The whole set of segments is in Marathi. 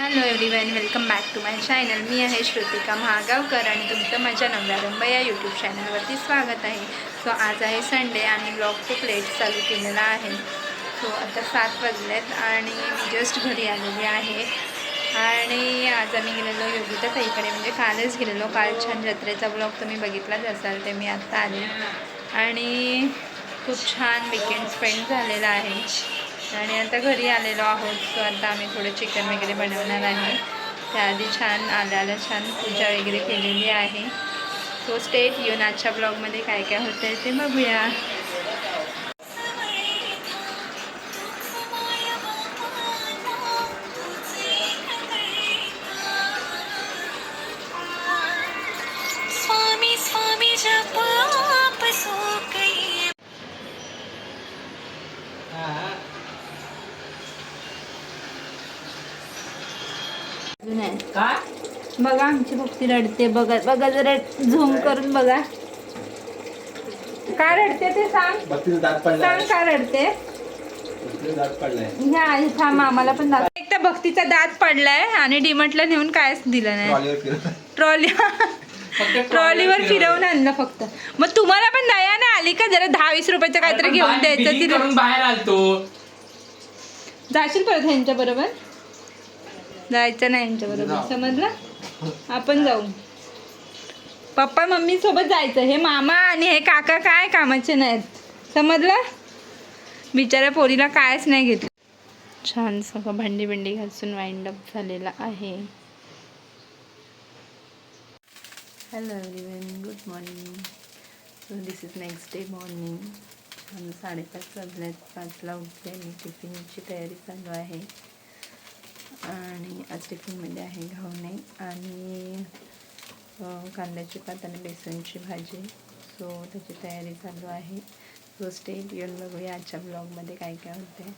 Hello everyone welcome back to my channel मी आहे श्रुतिका महागावकर आणि तुमचं माझ्या नव्या रंब या यूट्यूब चॅनलवरती स्वागत आहे. सो आज आहे संडे आणि ब्लॉग खूप लेट चालू केलेला आहे. सो आता सात वाजलेत आणि मी जस्ट घरी आलेली आहे. आणि आज आम्ही गेलेलो योगिता ताईकडे म्हणजे कालच गेलेलो. काल छान जत्रेचा ब्लॉग तुम्ही बघितलाच असाल ते मी आत्ता आले. आणि खूप छान विकेंड स्पेंड झालेला आहे. आणि आता घरी आलेलो आहोत. सो आता आम्ही थोडं चिकन वगैरे बनवणार आहे. त्याआधी छान आल्याला छान पूजा वगैरे केलेली आहे. सो स्टेट येऊन आजच्या ब्लॉगमध्ये काय काय होतं आहे ते बघूया. स्वामी काय? बघा आमची भक्ती रडते. बघा बघा जरा झूम करून बघा. का रडते ते सांग. सांग पडलाय. का रडते. बत्तीस दात पडलाय. ह्या थांब आम्हाला पण दात एक तर भक्तीचा दात पडलाय आणि डिमटला नेऊन कायच दिलं नाही. ट्रॉली ट्रॉलीवर फिरवून आणलं फक्त. मग तुम्हाला पण दया नाही आली का? जरा दहा वीस रुपयाचं काहीतरी घेऊन द्यायचं तिला करून बाहेर आलतो. जाशील परत ह्यांच्या बरोबर? जायचं नाही यांच्या बरोबर जाऊ. समजलं? आपण जाऊ. पप्पा मम्मी सोबत जायचं. हे मामा आणि हे काका काय कामाचे नाहीत. समजलं? बिचाऱ्या पोरीला कायच नाही घेतलं. छान सगळं भांडी बिंडी घासून वाइंड अप झालेला आहे. Hello everyone good morning so this is next day morning छान साडेपाच वाजल्यात. पाचला उठते आणि टिफिनची तयारी चालू आहे. आणि आज टिफिनमध्ये आहे घावणे आणि कांद्याची पात आणि बेसनची भाजी. सो त्याची तयारी चालू आहे. सो स्टेट येऊन बघूया आजच्या ब्लॉगमध्ये काय काय होते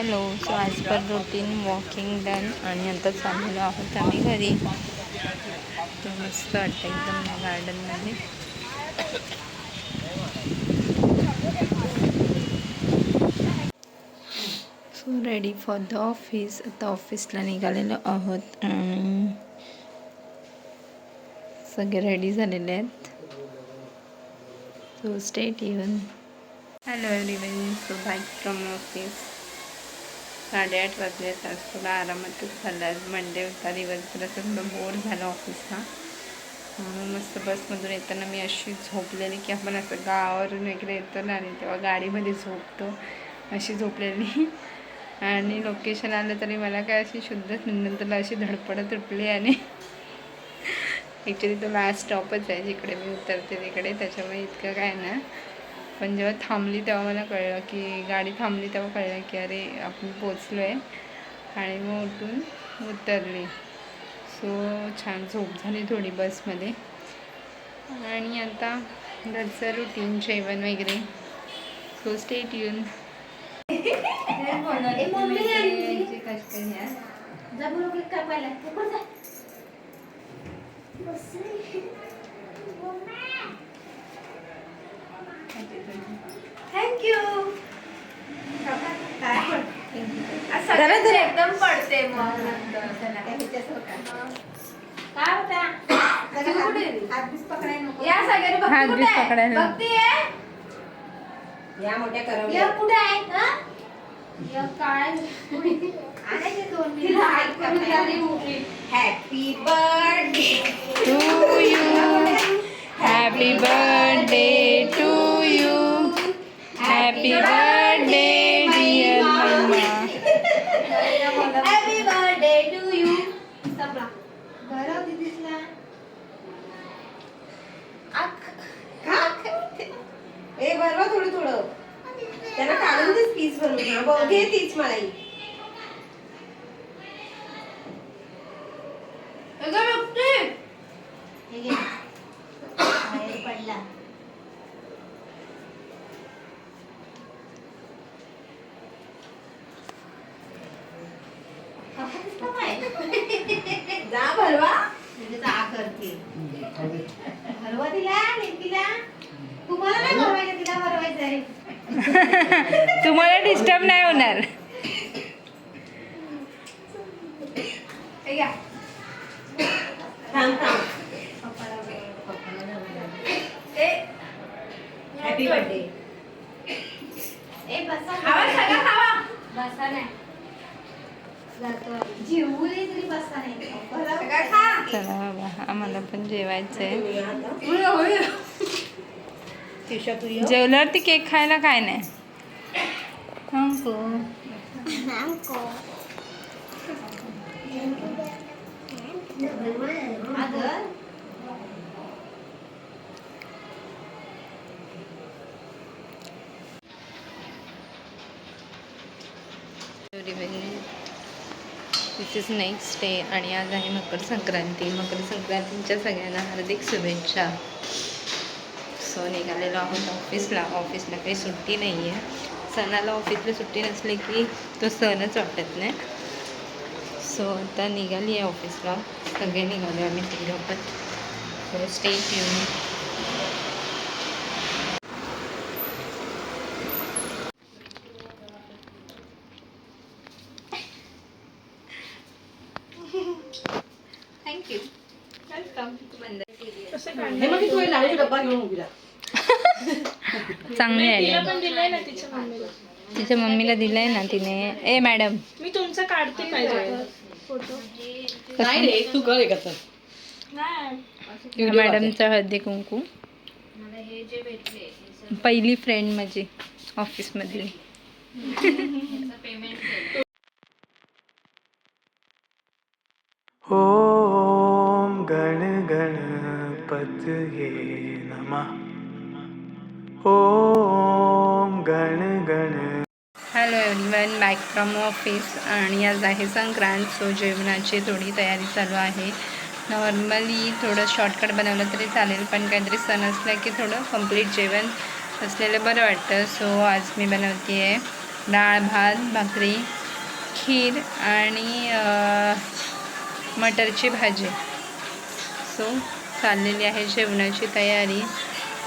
हॅलो सो आज पर रुटीन वॉकिंग डन आणि आता चाललेलो आहोत आम्ही घरी. तर मस्त वाटतं एकदम या गार्डनमध्ये so ready for the office आता ऑफिसला निघालेलो आहोत आणि सगळे रेडी झालेले आहेत. So stay even hello everyone so back from office साडेआठ वाजले आज आरामातच झाला. आज मंडे होता. दिवसभर असं थोडं बोर झालं ऑफिसला म्हणून मस्त बसमधून येताना मी अशी झोपलेली की आपण असं गावावरून वगैरे येतो ना आणि तेव्हा गाडीमध्ये झोपतो. अशी झोपलेली. आणि लोकेशन आलं तरी मला काय अशी शुद्धच नंतरला अशी धडपडत उठली आणि ॲक्च्युली तो लास्ट स्टॉपच आहे जिकडे मी उतरते तिकडे. त्याच्यामुळे इतकं काय ना. पण जेव्हा थांबली तेव्हा मला कळलं की गाडी थांबली तेव्हा कळलं की अरे आपण पोचलो आहे आणि मग उठून उतरली. सो छान झोप झाली थोडी बसमध्ये. आणि आता घरचं रुटीन जेवण वगैरे. सो स्टेट येऊन थँक्यू. एकदम पडते मग नंतर. काय होता? या सगळ्यांनी हात? पकडायला. आहे मोठ्या कुठे आहे हं? या काय तिला हात करून द्या रे मोठी. Happy birthday to you happy birthday happy birthday dear mumma happy birthday to you ए बरवा थोडं थोडं. त्यांना काढून देस पीस बनवून हा बघ घे तीच मलाई जा भरवा हलवा दिला लेकीला तुम्हाला नाही भरवायचं तिला भरवायचं आहे तुम्हाला डिस्टर्ब नाही होणार. हे हॅपी बर्थडे चला बाबा आम्हाला पण जेवायचं आहे होय. जेवल्यावरती केक खायला काय नाही. दिस इज नेक्स्ट डे आणि आज आहे मकर संक्रांती. मकर संक्रांतीच्या सगळ्यांना हार्दिक शुभेच्छा. सो निघालेलो आहोत. ऑफिसला ऑफिसला काही सुट्टी नाही आहे. सणाला ऑफिसला सुट्टी नसली की तो सणच वाटत नाही. सो आता निघाली आहे ऑफिसला. सगळे निघाले आम्ही तिघं पण. सो स्टे येऊन थँक्यू वेलकम हे मग तू लाडूचा डब्बा घेऊन उभी राहा. चांगली तिला आहे. पण दिलंय ना तिच्या मम्मीला. तिच्या मम्मीला दिलंय ना तिने. ए मॅडम. मी तुमचा काढते पाहिजे फोटो. नाही रे तू कर एक आता. नाही. मॅडमचं हळदी कुंकू. पहिली फ्रेंड माझी ऑफिसमधली ॐ गण गणपतये नमः. ओम गण गण. Hello everyone back from office आणि आज आहे संक्रांत सो जेवणाची थोडी तयारी चालू आहे. नॉर्मली थोडं शॉर्टकट बनवलं तरी चालेल पण काहीतरी सण असला की थोडं कंप्लीट जेवण असलेलं बरं वाटतं. सो आज मी बनवते आहे डाळ भात भाकरी खीर आणि मटरची भाजी. सो चाललेली आहे जेवणाची तयारी.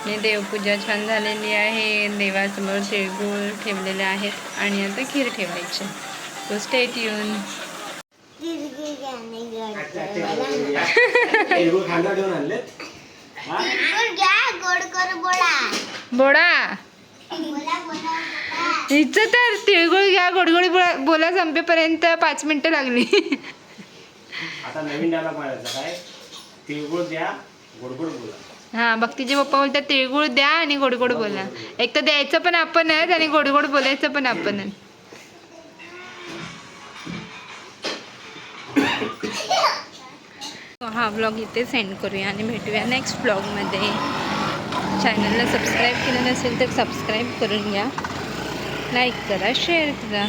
आणि देवपूजा छान झालेली आहे. देवासमोर तिळगुळ ठेवलेले आहेत आणि आता खीर ठेवायची. सो स्टेट येऊन. बोडा. हिच तर तिळगुळ घ्या गोडगोड बोला बोला संपेपर्यंत पाच मिनिटं लागली. आता नवीन डायलॉग मारायचा काय? तिळगुळ द्या गोडगोड बोला. हां भक्तीचे पप्पा बोलतात तिळगुळ द्या आणि गोडगोड बोला. एक तर द्यायचं पण आपणच आणि गोडगोड बोलायचं पण आपणच हा ब्लॉग इथे सेंड करूया आणि भेटूया नेक्स्ट ब्लॉगमध्ये चॅनलला सबस्क्राईब केलं नसेल तर सबस्क्राईब करून घ्या. लाईक करा शेअर करा.